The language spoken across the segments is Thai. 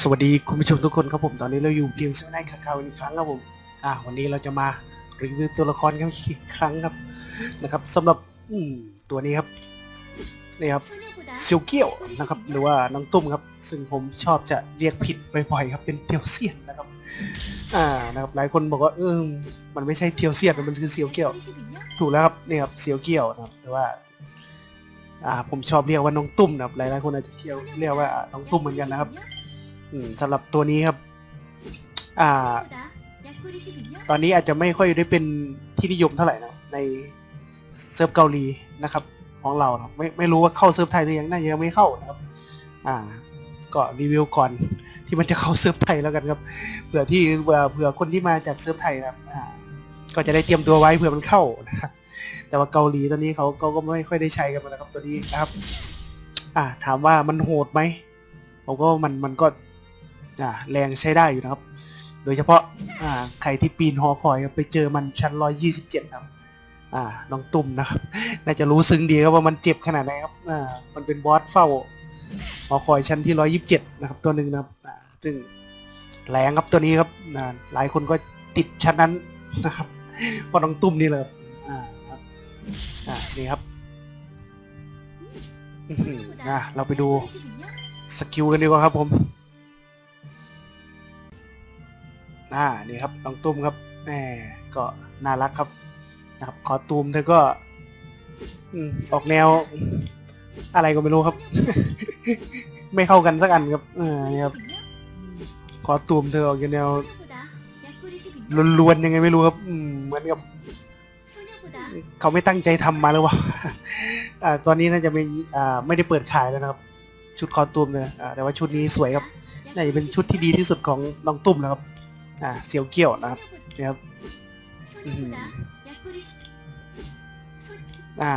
สวัสดีคุณผู้ชมทุกคนครับผมตอนนี้เราอยู่เกมเซเว่นไนท์คาคาอีกครั้งครับผมอ่าวันนี้เราจะมารีวิวตัวละครกันอีกครั้งครับนะครับสำหรับอืมตัวนี้ครับนี่ครับเซียวเกี้ยวนะครับ หรือว่าน้องตุ้มครับ ซึ่งผมชอบจะเรียกผิดบ่อยๆครับเป็นเทียวเซียนนะครับอ่านะครับหลายคนบอกว่าเออมันไม่ใช่เทียวเซียนมันคือเซียวเกี้ยว ถูกแล้วครับนี่ครับเซียวเกี้ยวนะครับแต่ว่าอ่าผมชอบเรียกว่าน้องตุ้มนะครับหลายๆคนอาจจะเรียกว่าน้องตุ้มเหมือนกันนะครับ อืมสำหรับตัวนี้ครับ อ่า ตอนนี้อาจจะไม่ค่อยได้เป็นที่นิยมเท่าไหร่นะในเซิร์ฟเกาหลีนะครับ ของเรานะไม่ไม่รู้ว่าเข้าเซิร์ฟไทยหรือยังน่าจะยังไม่เข้านะครับ อ่า ก็รีวิวก่อนที่มันจะเข้าเซิร์ฟไทยแล้วกันครับเผื่อที่เผื่อเผื่อคนที่มาจากเซิร์ฟไทยนะครับ อ่า ก็จะได้เตรียมตัวไว้เผื่อมันเข้านะครับแต่ว่าเกาหลีตอนนี้เขาเขาก็ไม่ค่อยได้ใช้กันนะครับตัวนี้นะครับ อ่า ถามว่ามันโหดไหมผมก็มันมันก็ อ่าแรงใช้ได้อยู่นะครับ โดยเฉพาะอ่าใครที่ปีนหอคอยไปเจอมันชั้น127ครับอ่าน้องตุ่มนะครับ น่าจะรู้ซึ้งดีครับว่ามันเจ็บขนาดไหนครับอ่ามันเป็นบอสเฝ้าหอคอยชั้นที่127นะครับ ตัวหนึ่งนะครับอ่าซึ่งแรงครับตัวนี้ครับอ่าหลายคนก็ติดชั้นนั้นนะครับเพราะน้องตุ่มนี่แหละครับอ่าครับอ่านี่ครับอ่าเราไปดูสกิลกันดีกว่าครับผม อ่านี่ครับน้องตุ้มครับแหมก็น่ารักครับนะครับคอตูมเธอก็ออกแนว อะไรก็ไม่รู้ครับ ไม่เข้ากันสักอันครับเออนี่ครับคอตูมเธอออกแนวลวนๆยังไงไม่รู้ครับเหมือนกับเขาไม่ตั้งใจทำมาหรือเปล่าอ่าตอนนี้น่าจะเป็นอ่าไม่ได้เปิดขายแล้วนะครับ ชุดคอตูมเนี่ยอ่าแต่ว่าชุดนี้สวยครับ น่าจะเป็นชุดที่ดีที่สุดของน้องตุ้มนะครับ อ่าเสียวเกี้ยวนะครับนี่ครับอื้อหืออ่า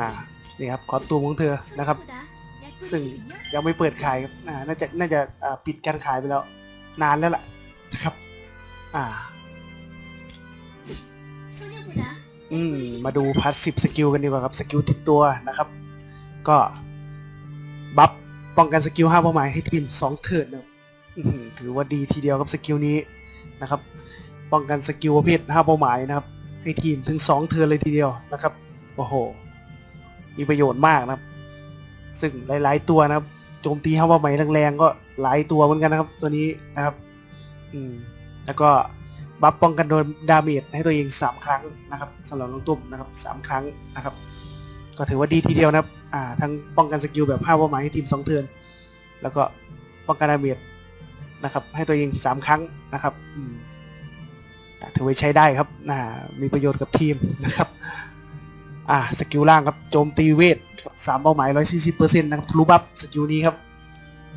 นี่ครับคอตูมของเธอนะครับ ซึ่งยังไม่เปิดขายครับอ่าน่าจะน่าจะอ่าปิดการขายไปแล้ว นานแล้วล่ะนะครับ อ่าอืมมาดูพาสซีฟสกิลกันดีกว่าครับสกิลติดตัวนะครับ ก็บัฟป้องกันสกิลห้าเป้าหมายให้ทีมสองเทิร์นนะครับอื้อหือถือว่าดีทีเดียวครับสกิลนี้ นะครับ ป้องกันสกิลประเภทห้าเป้าหมายนะครับให้ทีมถึงสองเทิร์นเลยทีเดียวนะครับ โอ้โห มีประโยชน์มากนะครับ ซึ่งหลาย ๆ ตัวนะครับ โจมตีห้าเป้าหมายแรงๆก็หลายตัวเหมือนกันนะครับ ตัวนี้นะครับ อืม แล้วก็บัฟป้องกันโดนดาเมจให้ตัวเองสามครั้งนะครับสำหรับน้องตุ้มนะครับสามครั้งนะครับ ก็ถือว่าดีทีเดียวนะครับ อ่า ทั้งป้องกันสกิลแบบห้าเป้าหมายให้ทีมสองเทิร์นแล้วก็ป้องกันดาเมจ นะครับ ให้ตัวเองสามครั้งนะครับอือ่าถือว่าใช้ได้ครับอ่ามีประโยชน์กับทีมนะครับ อ่าสกิลล่างครับโจมตีเวทสามเป้าหมายร้อยสี่สิบเปอร์เซ็นต์นะครับทะลุบัฟสกิลนี้ครับ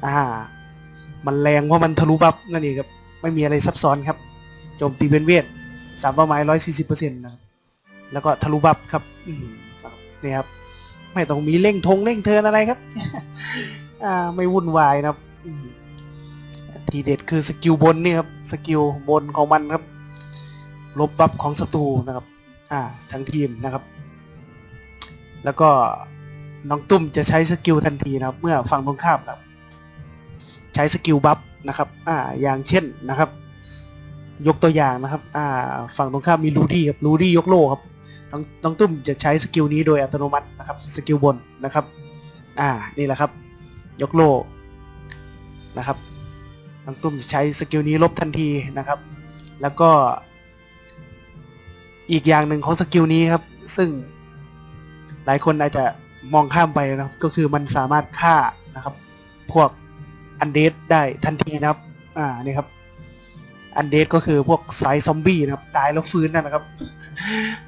อ่ามันแรงเพราะมันทะลุบัฟนั่นเองครับไม่มีอะไรซับซ้อนครับโจมตีเป็นเวทสามเป้าหมายร้อยสี่สิบเปอร์เซ็นต์นะครับแล้วก็ทะลุบัฟครับอืมนี่ครับ ไม่ต้องมีเร่งธงเร่งเทินอะไรครับ อ่าไม่วุ่นวายนะครับ ทีเด็ดคือสกิลบนนี่ครับสกิลบนของมันครับ ลบบัฟของศัตรูนะครับ อ่าทั้งทีมนะครับ แล้วก็น้องตุ้มจะใช้สกิลทันทีนะครับ เมื่อฝั่งตรงข้ามครับ ใช้สกิลบัฟนะครับ อ่า อย่างเช่นนะครับ ยกตัวอย่างนะครับ อ่า ฝั่งตรงข้ามมีรูดี้ครับรูดี้ยกโลครับน้องน้องตุ้มจะใช้สกิลนี้โดยอัตโนมัตินะครับสกิลบนนะครับ อ่านี่แหละครับ ยกโลนะครับ น้องตุ้มจะใช้สกิลนี้ลบทันทีนะครับ แล้วก็ อีกอย่างหนึ่งของสกิลนี้ครับ ซึ่งหลายคนอาจจะมองข้ามไปนะครับ ก็คือมันสามารถฆ่านะครับ พวกอันเดดได้ทันทีนะครับ อ่านี่ครับอันเดดก็คือพวกสายซอมบี้นะครับ ตายแล้วฟื้นนั่นนะครับ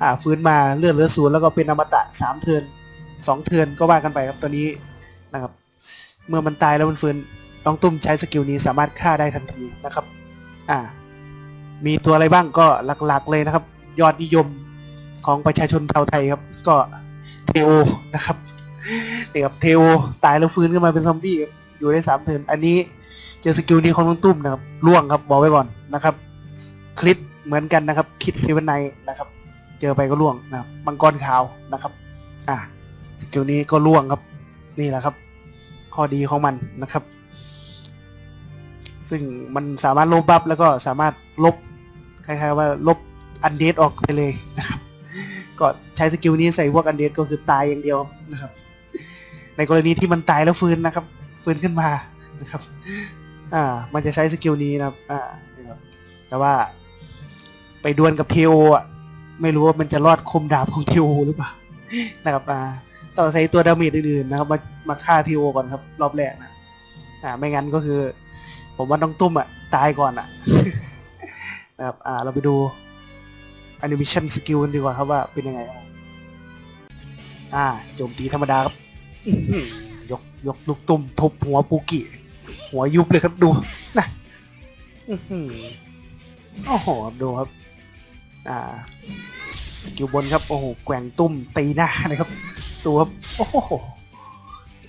อ่าฟื้นมาเลือดเหลือศูนย์แล้วก็เป็นอมตะสามเทินสองเทินก็ว่ากันไปครับตัวนี้นะครับ เมื่อมันตายแล้วมันฟื้น น้องตุ้มใช้สกิลนี้สามารถฆ่าได้ทันทีนะครับ อ่า มีตัวอะไรบ้างก็หลักๆเลยนะครับ ยอดนิยมของประชาชนชาวไทยครับ ก็เทโอนะครับเนี่ครับเทโอตายแล้วฟื้นขึ้นมาเป็นซอมบี้อยู่ได้สามเทิร์นอันนี้เจอสกิลนี้ของน้องตุ้มนะครับล่วงครับบอกไว้ก่อนนะครับ คลิปเหมือนกันนะครับคิดเซเว่นไนนะครับ เจอไปก็ล่วงนะครับมังกรขาวนะครับ อ่าสกิลนี้ก็ล่วงครับ นี่แหละครับ ข้อดีของมันนะครับ ซึ่งมันสามารถลบบัฟแล้วก็สามารถลบคล้ายๆว่าลบอันเดดออกไปเลยนะครับ ก็ใช้สกิลนี้ใส่พวกอันเดดก็คือตายอย่างเดียวนะครับ ในกรณีที่มันตายแล้วฟื้นนะครับ ฟื้นขึ้นมานะครับ อ่า มันจะใช้สกิลนี้นะครับ อ่านะครับ แต่ว่าไปดวลกับเทโออะ ไม่รู้ว่ามันจะรอดคมดาบของเทโอหรือเปล่า นะครับ อ่าต่อใช้ตัวดาเมจอื่นๆนะครับ มา มาฆ่าเทโอก่อนครับ รอบแรกนะ อ่า ไม่งั้นก็คือ ผมว่าน้องตุ้มอะตายก่อนอะนะครับอ่าเราไปดูแอนิเมชันสกิลกันดีกว่าครับว่าเป็นยังไงครับอ่าโจมตีธรรมดาครับยกยกลูกตุ้มทุบหัวปูกิหัวยุบเลยครับดูนะอื้อหือโอ้โหดูครับ อ่า สกิลบนครับโอ้โหแกว่งตุ้มตีหน้านะครับดูครับโอ้โห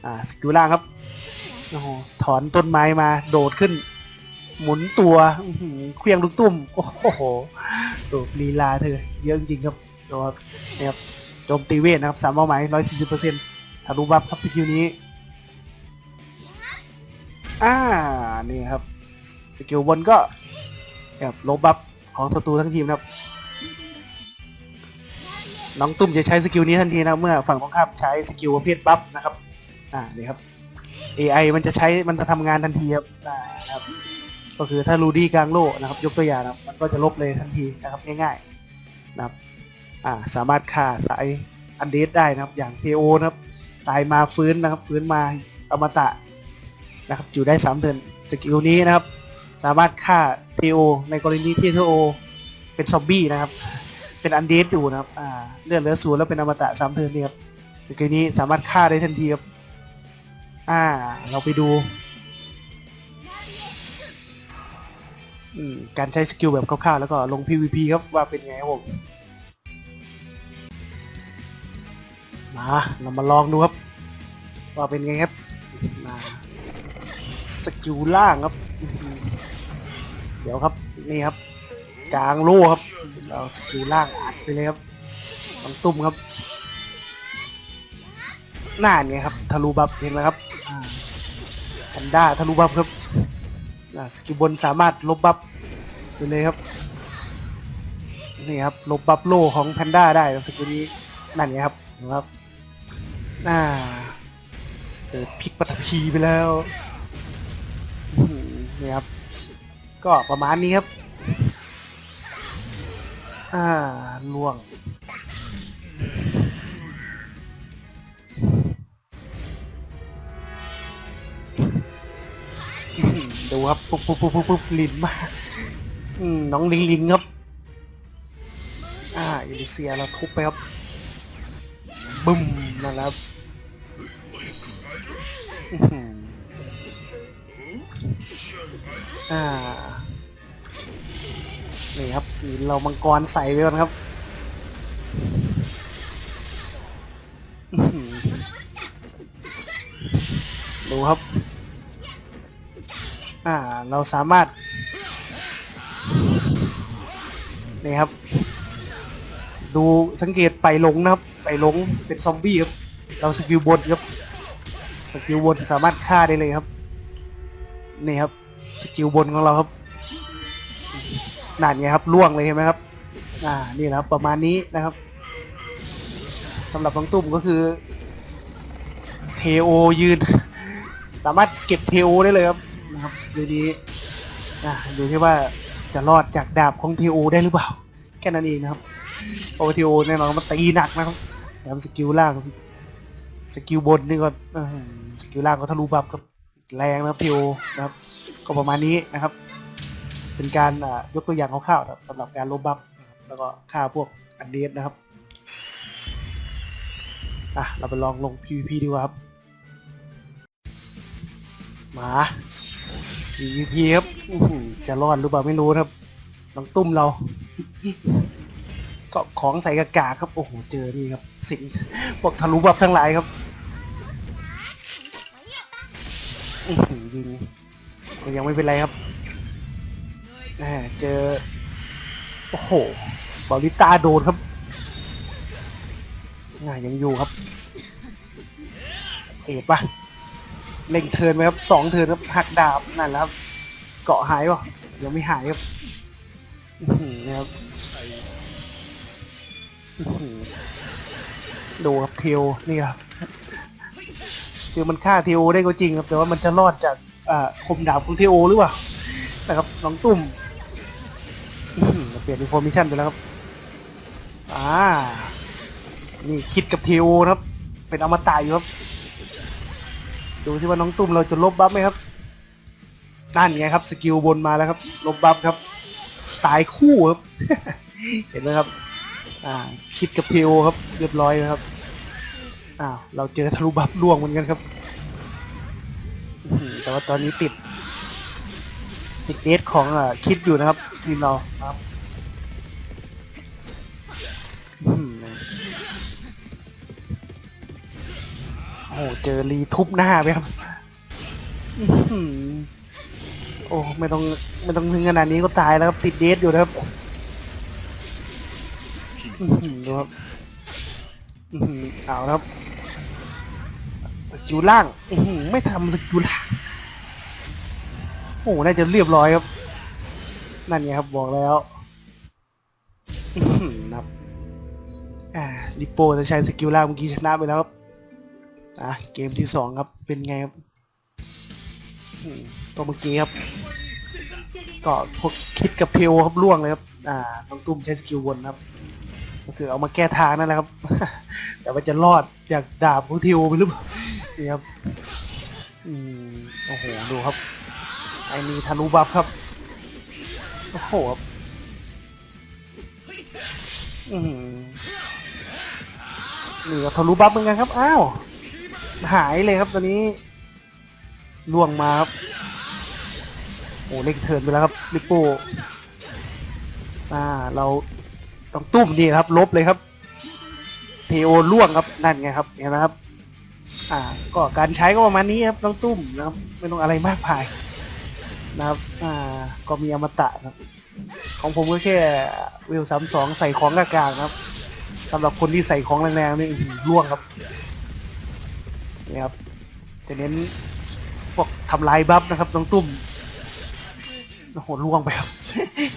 อ่าสกิลล่างครับ โอ้โหถอนต้นไม้มา โดดขึ้น หมุนตัวเคลี้ยงลูกตุ้ม โอ้โหดูลีลาเธอ เยอะจริงครับดูครับนี่ครับโจมตีเวทนะครับสามเป้าหมายร้อยสี่สิบเปอร์เซ็นต์ทะลุบัฟครับสกิลนี้ อ่า นี่ครับสกิลบนก็แบบลบบัฟของศัตรูทั้งทีมนะครับ น้องตุ้มจะใช้สกิลนี้ทันทีนะเมื่อฝั่งตรงข้ามใช้สกิลประเภทบัฟนะครับ อ่า นี่ครับ AI มันจะใช้มันจะทำงานทันทีครับอ่านะครับ ก็คือถ้ารูดี้กลางโลกนะครับ ยกตัวอย่างนะครับมันก็จะลบเลยทันทีนะครับง่ายๆนะครับอ่าสามารถฆ่าสายอันเดสได้นะครับ อย่างเทโอนะครับ ตายมาฟื้นนะครับ ฟื้นมาอมตะนะครับ อยู่ได้สามเดือนสกิลนี้นะครับ สามารถฆ่าเทโอในกรณีที่เทโอเป็นซอมบี้นะครับ เป็นอันเดสอยู่นะครับอ่าเลือดเหลือศูนย์แล้วเป็นอมตะสามเทิร์นนี่ครับสกิลนี้สามารถฆ่าได้ทันทีครับ อ่า เราไปดูการใช้สกิลแบบคร่าวๆ แล้วก็ลง PVP ครับว่าเป็นไงครับผม มาเรามาลองดูครับ ว่าเป็นไงครับมาสกิลล่างครับ เดี๋ยวครับนี่ครับกลางโล่ครับ เราสกิลล่างอัดไปเลยครับต้งตุ้มครับ หน้าเนี่ยครับทะลุบัฟเห็นไหมครับแพนด้าทะลุบัฟครับสกิลบนสามารถลบบัฟไปเลยครับนี่ครับลบบัฟโลของแพนด้าได้สกิลนี้นั่นไงครับนะครับอ่าเจอพิกปัตภีไปแล้วนี่ครับ ก็ประมาณนี้ครับ อ่าล่วง ดูครับปุ๊บปุ๊บปุ๊บปุ๊บปุ๊บลินมากน้องลิงลิงครับ อ่าเอลิเซียเราทุบไปครับบึ้มนั่นแหละครับอ่านี่ครับเรามังกรใส่ไปก่อนครับดูครับ อ่า เราสามารถ นี่ครับ ดูสังเกตไปหลงนะครับ ไปหลงเป็นซอมบี้ครับ เราสกิลบนครับ สกิลบนสามารถฆ่าได้เลยครับ นี่ครับ สกิลบนของเราครับนั่นไงครับล่วงเลยเห็นไหมครับ อ่า นี่แหละครับ ประมาณนี้นะครับสำหรับน้องตุ้มก็คือเทโอยืน สามารถเก็บเทโอได้เลยครับ นะครับดูนี้อ่าดูที่ว่าจะรอดจากดาบของเทโอได้หรือเปล่า แค่นั้นเองนะครับโอทีโอแน่นอนมันตีหนักนะครับแถมสกิลล่างสกิลบนนี่ก็สกิลล่างก็ทะลุบัฟครับแรงนะครับทีโอนะครับ ก็ประมาณนี้นะครับ เป็นการยกตัวอย่างคร่าวๆนะครับสำหรับการลบบัฟนะครับแล้วก็ฆ่าพวกอันเดสนะครับอะเราไปลองลง PVP ดีกว่าครับ มา PVP ครับอื้อหือจะรอดหรือเปล่าไม่รู้นะครับน้องตุ้มเรา ก็ของใส่กากาครับ โอ้โห เจอนี่ครับ สิ่งพวกทะลุบับทั้งหลายครับอื้อหือยิงก็ยังไม่เป็นไรครับแหมเจอ โอ้โหบอลิตาโดนครับน่ายังอยู่ครับ เอ็ดปะ เล่งเทินไหมครับสองเทินครับหักดาบนั่นแหละครับเกาะหายป่ะยังไม่หายครับนะครับดูครับเทวนี่ครับคือมันฆ่าเทวได้ก็จริงครับ แต่ว่ามันจะรอดจากอ่าคมดาบของเทวหรือเปล่านะครับน้องตุ่มเปลี่ยนอินโฟมิชันไปแล้วครับอ่านี่คิดกับเทวนะครับ เป็นอมตะอยู่ครับ ดูที่ว่าน้องตุ้มเราจะลบบัฟไหมครับนั่นไงครับสกิลบนมาแล้วครับ ลบบัฟครับตายคู่ครับ เห็นไหมครับ อ่า คิดกับเทโอครับ เรียบร้อยนะครับอ้าวเราเจอทะลุบัฟล่วงเหมือนกันครับแต่ว่าตอนนี้ติด ติดเดทของอ่าคิดอยู่นะครับทีมเราครับ หเจอรีทุบหน้าไปครับโอ้ไม่ต้องไม่ต้องถึงขนาดนี้ก็ตายแล้วครับติดเดทอยู่นะครับดูครับอื้อหือเอาวครับสกิลล่างไม่ทำสกิลล่างโอ้น่าจะเรียบร้อยครับ นั่นไงครับบอกแล้วนะครับอ่าลิโปจะใช้สกิลล่างเมื่อกี้ชนะไปแล้วครับ อะเกมที่สองครับเป็นไงครับตัวเมื่อกี้ครับก็พกคิดกับเทลครับล่วงเลยครับ อ่าน้องตุ้มใช้สกิลวนครับ ก็คือเอามาแก้ทางนั่นแหละครับ แต่ว่าจะรอดจากดาบของเทลไปหรือเปล่านี่ครับ อืมโอ้โหดูครับ ไอ้นี่ทะลุบัฟครับ โอ้โหครับอืมนี่ก็ทะลุบัฟเหมือนกันครับ อ้าว หายเลยครับตอนนี้ล่วงมาครับ โอ้เล็กเทินไปแล้วครับลิปโป้อ่าเราต้องตุ้มนี่ครับ ลบเลยครับเทโอล่วงครับนั่นไงครับเห็นไหมครับ อ่า ก็การใช้ก็ประมาณนี้ครับต้องตุ้มนะครับ ไม่ต้องอะไรมากมายนะครับ อ่า ก็มีอมตะครับ ของผมก็แค่วิวสามสองใส่ของกลางๆครับสำหรับคนที่ใส่ของแรงๆนี่ล่วงครับ นี่ครับจะเน้นพวกทำลายบัฟนะครับน้องตุ้มโอ้โหล่วงไปครับ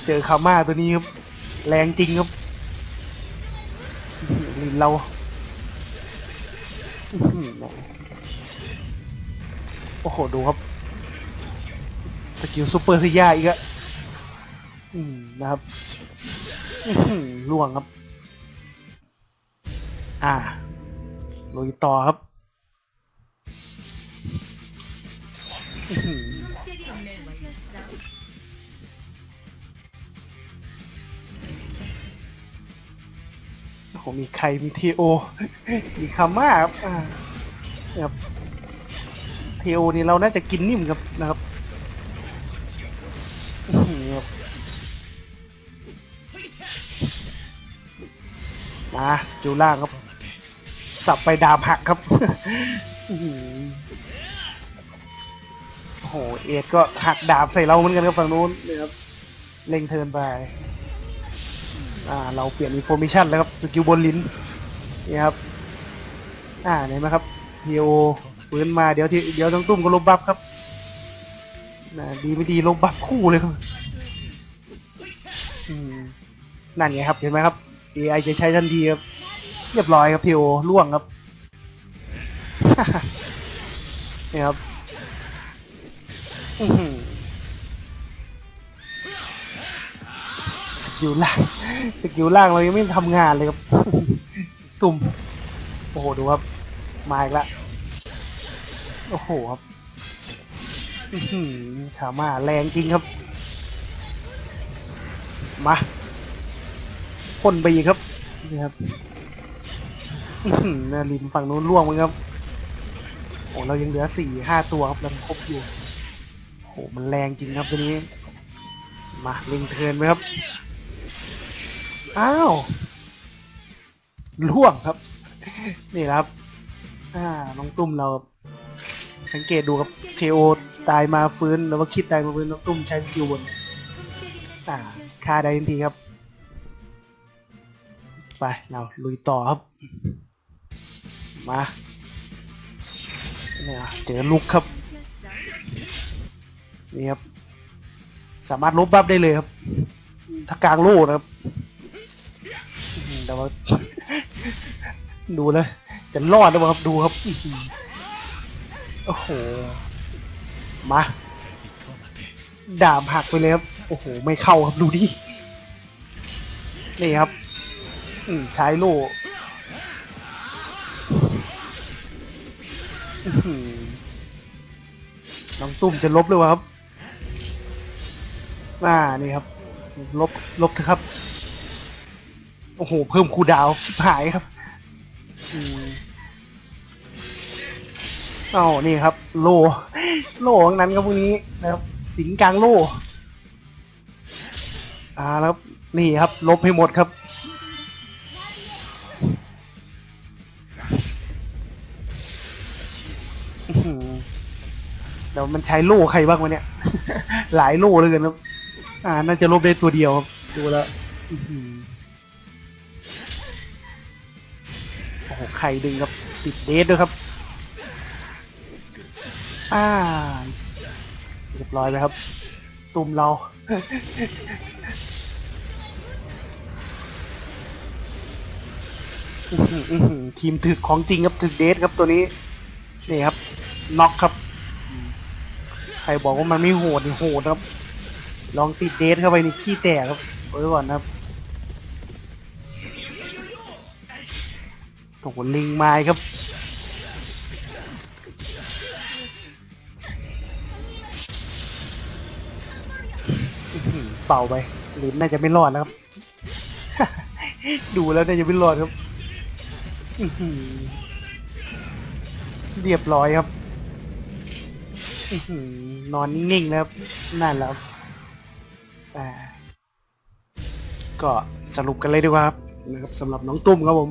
เจอคาม่าตัวนี้ครับ แรงจริงครับลินเราโอ้โห ดูครับ สกิลซูเปอร์ซิยาอีกอะอืมนะครับล่วงครับ อ่าลุยต่อครับ โอ้โหมีใครมีทีโอ มีคาม่าครับอ่าเนี่ยครับทีโอนี่เราน่าจะกินนิ่มครับนะครับมาสกิลล่างครับ สับไปดาบหักครับ หือโอ้โหเอ็ดก็หักดาบใส่เราเหมือนกันครับฝั่งนู้นนี่ครับเล็งเทิร์นไปอ่าเราเปลี่ยนอินโฟมิชันแล้วครับสกิลบนลิ้นนี่ครับอ่าเห็นไหมครับทีโอปืนมาเดี๋ยวทีเดี๋ยวต้องตุ้มก็ลบบัฟครับนะดีไม่ดีลบบัฟคู่เลยครับอืมนั่นไงครับเห็นไหมครับ AI จะใช้ทันทีครับเรียบร้อยครับทีโอล่วงครับนี่ครับ สกิลล่างสกิลล่างเรายังไม่ทำงานเลยครับ ตุ่ม โอ้โห ดูครับ มาอีกล้วโอ้โหครับอื้อหือขามาแรงจริงครับ มาพ่นไปอีกครับ นี่ครับอื้อหือนาลินฝั่งนู้นล่วงมั้งครับ โอ้เรายังเหลือสี่ห้าตัวครับยังครบอยู่ หมันแรงจริงครับตัวนี้ มาลิงเทิร์นไหมครับ อ้าวล่วงครับ นี่ครับ อ่า น้องตุ้มเรา สังเกตดูครับเทโอตายมาฟื้นแล้วว่าคิดตายมาฟื้นน้องตุ้มใช้สกิลบน อ่าฆ่าได้ทันทีครับ ไปเราลุยต่อครับ มาเนี่ยเจอลูกครับ นี่ครับ สามารถลบบัฟได้เลยครับ ถ้ากลางโล่นะครับ แต่ว่า ดูแล้วจะรอดหรือเปล่าครับดูครับ โอ้โห มาดาบหักไปเลยครับ โอ้โห ไม่เข้าครับดูดินี่ครับ อืใช้โล่อื้อหือน้องตุ้มจะลบหรือเปล่าครับ อ่านี่ครับ ลบลบเถอะครับ โอ้โห เพิ่มคูดาวชิบหายครับอืมเอานี่ครับ โล โลทั้งนั้นครับพวกนี้นะครับ สิงกลางโล อ่าแล้วนี่ครับ ลบให้หมดครับเดี๋ยวมันใช้โล่ใครบ้างวะเนี่ย หลายโล่เลยกันครับ อ่า น่าจะลบได้ตัวเดียวครับดูแล้วอื้อหือโอ้โหใครดึงครับติดเดทด้วยครับ อ่าเรียบร้อยแล้วครับ ตุ่มเรา อื้อหืออื้อหือทีมถึกของจริงครับถึกเดทครับตัวนี้ นี่ครับน็อกครับอืมใครบอกว่ามันไม่โหดนี่โหดครับ ลองติดเดทเข้าไปนี่ขี้แตกครับไว้ก่อนนะครับโอ้โหลิงไม้ครับเป่าไปลินน่าจะไม่รอดนะครับ ดูแล้วน่าจะไม่รอดครับเรียบร้อยครับ นอนนิ่งๆนะครับ นั่นแหล้ว อ่าก็สรุปกันเลยดีกว่าครับนะครับสำหรับน้องตุ้มครับผม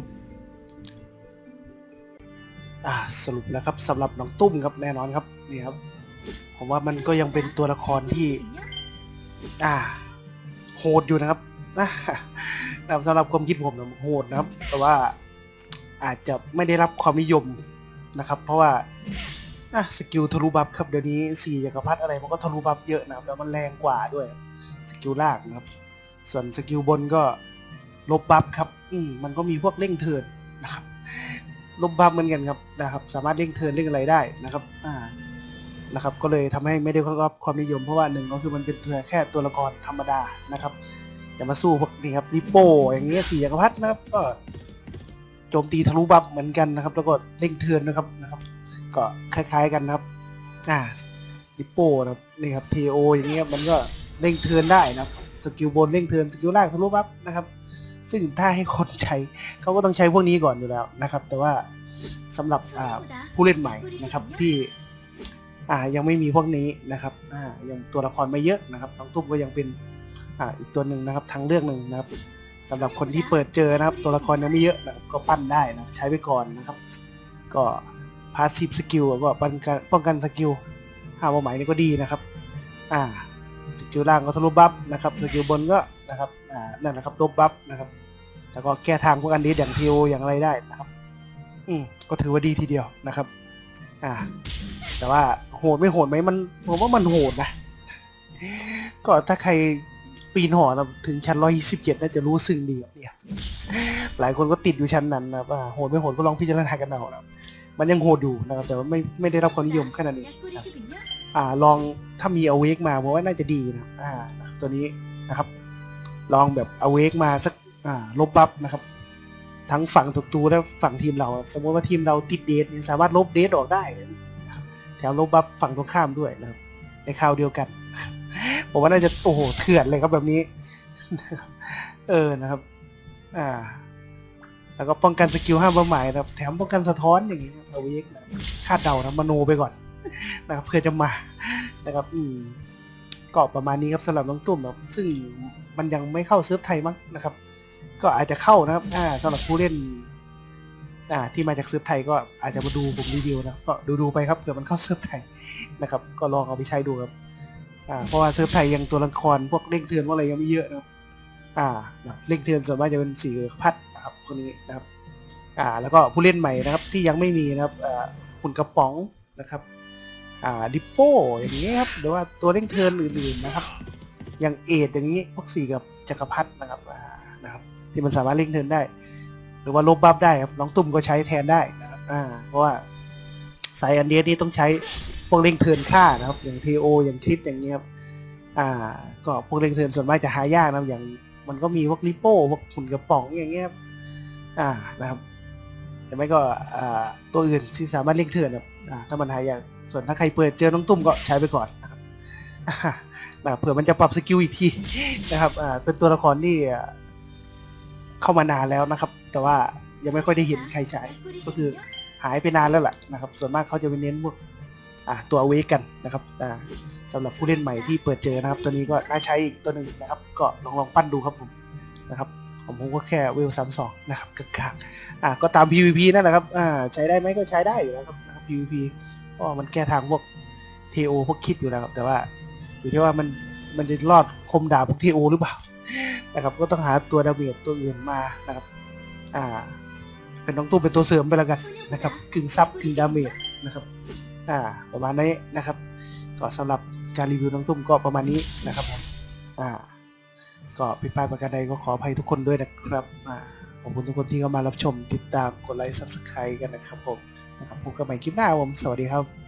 อ่าสรุปแล้วครับสำหรับน้องตุ้มครับแน่นอนครับนี่ครับ ผมว่ามันก็ยังเป็นตัวละครที่ อ่า โหดอยู่นะครับนะสำหรับความคิดผมนะโหดนะครับ แต่ว่าอาจจะไม่ได้รับความนิยมนะครับ เพราะว่าอะสกิลทะลุบัฟครับเดี๋ยวนี้สี่จักรพรรดิอะไรมันก็ทะลุบัฟเยอะนะครับแล้วมันแรงกว่าด้วย สกิลล่างนะครับ ส่วนสกิลบนก็ลบบัฟครับ อืมมันก็มีพวกเร่งเทินนะครับ ลบบัฟเหมือนกันครับนะครับ สามารถเร่งเทินเร่งอะไรได้นะครับ อ่า นะครับ ก็เลยทำให้ไม่ได้รับความนิยมเพราะว่าหนึ่งก็คือมันเป็นเพียงแค่ตัวละครธรรมดานะครับ จะมาสู้พวกนี้ครับริโปอย่างเงี้ยสี่จักรพรรดินะครับ ก็โจมตีทะลุบัฟเหมือนกันนะครับ แล้วก็เร่งเทินนะครับนะครับ ก็คล้าย ๆกันนะครับ อ่าริโปนะครับนี่ครับทีโออย่างเงี้ยมันก็ เร่งเทินได้นะครับสกิลบนเร่งเทินสกิลล่างทะลุบัฟนะครับ ซึ่งถ้าให้คนใช้เขาก็ต้องใช้พวกนี้ก่อนอยู่แล้วนะครับ แต่ว่าสำหรับผู้เล่นใหม่นะครับที่ยังไม่มีพวกนี้นะครับยังตัวละครไม่เยอะนะครับน้องตุ้มก็ยังเป็นออีกตัวหนึ่งนะครับทางเลือกหนึ่งนะครับสำหรับคนที่เปิดเจอนะครับ ตัวละครยังไม่เยอะนะครับก็ปั้นได้นะใช้ไปก่อนนะครับ ก็พาสซีฟสกิลก็ป้องกันป้องกันสกิลห้าเป้าหมายนี่ก็ดีนะครับ อ่า สกิลล่างก็ทะลุบัฟนะครับสกิลบนก็นะครับอ่านั่นนะครับลบบัฟนะครับ แล้วก็แก้ทางพวกอันนี้อย่างทีโออย่างไรได้นะครับ อืมก็ถือว่าดีทีเดียวนะครับ อ่า แต่ว่าโหดไม่โหดไหมมันผมว่ามันโหดนะ ก็ถ้าใครปีนหอนะถึงชั้นร้อยสิบเจ็ดน่าจะรู้ซึ้งดีครับเนี่ย หลายคนก็ติดอยู่ชั้นนั้นนะว่าโหดไม่โหดก็ลองพิจารณากันเอานะมันยังโหดอยู่นะครับแต่ว่าไม่ไม่ได้รับความนิยมขนาดนี้นะ อ่าลองถ้ามีอเวกมาผมว่าน่าจะดีนะอ่าตัวนี้นะครับ ลองแบบอเวกมาสักอ่าลบบัฟนะครับ ทั้งฝั่งศัตรูและฝั่งทีมเรา สมมติว่าทีมเราติดเดทสามารถลบเดทออกได้นะครับแถมลบบัฟฝั่งตรงข้ามด้วยนะครับ ในคราวเดียวกันผมว่าน่าจะโอ้โหเถื่อนเลยครับแบบนี้ เออนะครับ อ่า แล้วก็ป้องกันสกิลห้ามเป้าหมายนะครับ แถมป้องกันสะท้อนอย่างนี้เอาเวกนะคาดเดานะมโนไปก่อน นะครับเพื่อจะมานะครับ อืมก็ประมาณนี้ครับสำหรับน้องตุ่มครับซึ่งมันยังไม่เข้าเซิร์ฟไทยมั้งนะครับ ก็อาจจะเข้านะครับ อ่าสำหรับผู้เล่น อ่า ที่มาจากเซิร์ฟไทยก็อาจจะมาดูผมรีวิวนะก็ดูดูๆไปครับเผื่อมันเข้าเซิร์ฟไทยนะครับ ก็ลองเอาไปใช้ดูครับ อ่า เพราะว่าเซิร์ฟไทยยังตัวละครพวกเล่งเทือนพวกอะไรยังไม่เยอะนะครับ อ่าเล่งเทือนส่วนมากจะเป็นสีพัดนะครับคนนี้นะครับ อ่า แล้วก็ผู้เล่นใหม่นะครับ ที่ยังไม่มีนะครับ อ่าคุณกระป๋องนะครับ ดิปโป้อย่างเงี้ครับหรือว่าตัวเล่งเทิร์นอื่นๆนะครับ อย่างเอดอย่างนี้พวกสี่กับจักรพรรดินะครับนะครับ ที่มันสามารถเล่งเทิร์นได้ หรือว่าลบบัฟได้ครับน้องตุ้มก็ใช้แทนได้นะครับอ่าเพราะว่าสายอันเดียนี่ต้องใช้พวกเล่งเทิร์นฆ่านะครับ อย่างทีโออย่างคลิปอย่างเงี้ยครับอ่าก็พวกเล่งเทิร์นส่วนมากจะหายากนะอย่างมันก็มีพวกลิโป้พวกหุ่นกระป๋องอย่างเงี้ยครับอ่านะครับแต่ไม่ก็อ่าตัวอื่นที่สามารถเล่งเทิร์นครับอ่าถ้ามันหายาก ส่วนถ้าใครเปิดเจอน้องตุ้มก็ใช้ไปก่อนนะครับนะเผื่อมันจะปรับสกิลอีกทีนะครับอ่าเป็นตัวละครที่เข้ามานานแล้วนะครับ แต่ว่ายังไม่ค่อยได้เห็นใครใช้ ก็คือหายไปนานแล้วแหละนะครับ ส่วนมากเขาจะไปเน้นพวกตัวเวกันนะครับอ่าสำหรับผู้เล่นใหม่ที่เปิดเจอนะครับ ตัวนี้ก็น่าใช้อีกตัวหนึ่งนะครับ ก็ลองลองปั้นดูครับผมนะครับผมผมก็แค่เวลสามสองนะครับกางๆอ่าก็ตาม PVP นั่นแหละครับอ่าใช้ได้ไหมก็ใช้ได้อยู่แล้วนะครับ PVP เพราะว่ามันแก้ทางพวก TO พวกคิดอยู่แล้วครับ แต่ว่าอยู่ที่ว่ามันมันจะรอดคมดาบพวก TO หรือเปล่านะครับก็ต้องหาตัวดาเมจตัวอื่นมานะครับ อ่า เป็นน้องตู้เป็นตัวเสริมไปแล้วกันนะครับ กึ่งซับกึ่งดาเมจนะครับ อ่า ประมาณนี้นะครับ ก็สำหรับการรีวิวน้องตุ้มก็ประมาณนี้นะครับผมอ่า ก็ผิดพลาดประการใดก็ขออภัยทุกคนด้วยนะครับ อ่า ขอบคุณทุกคนที่เข้ามารับชมติดตามกดไลค์ซับสไครต์กันนะครับผม นะครับพบกันใหม่คลิปหน้าผม สวัสดีครับ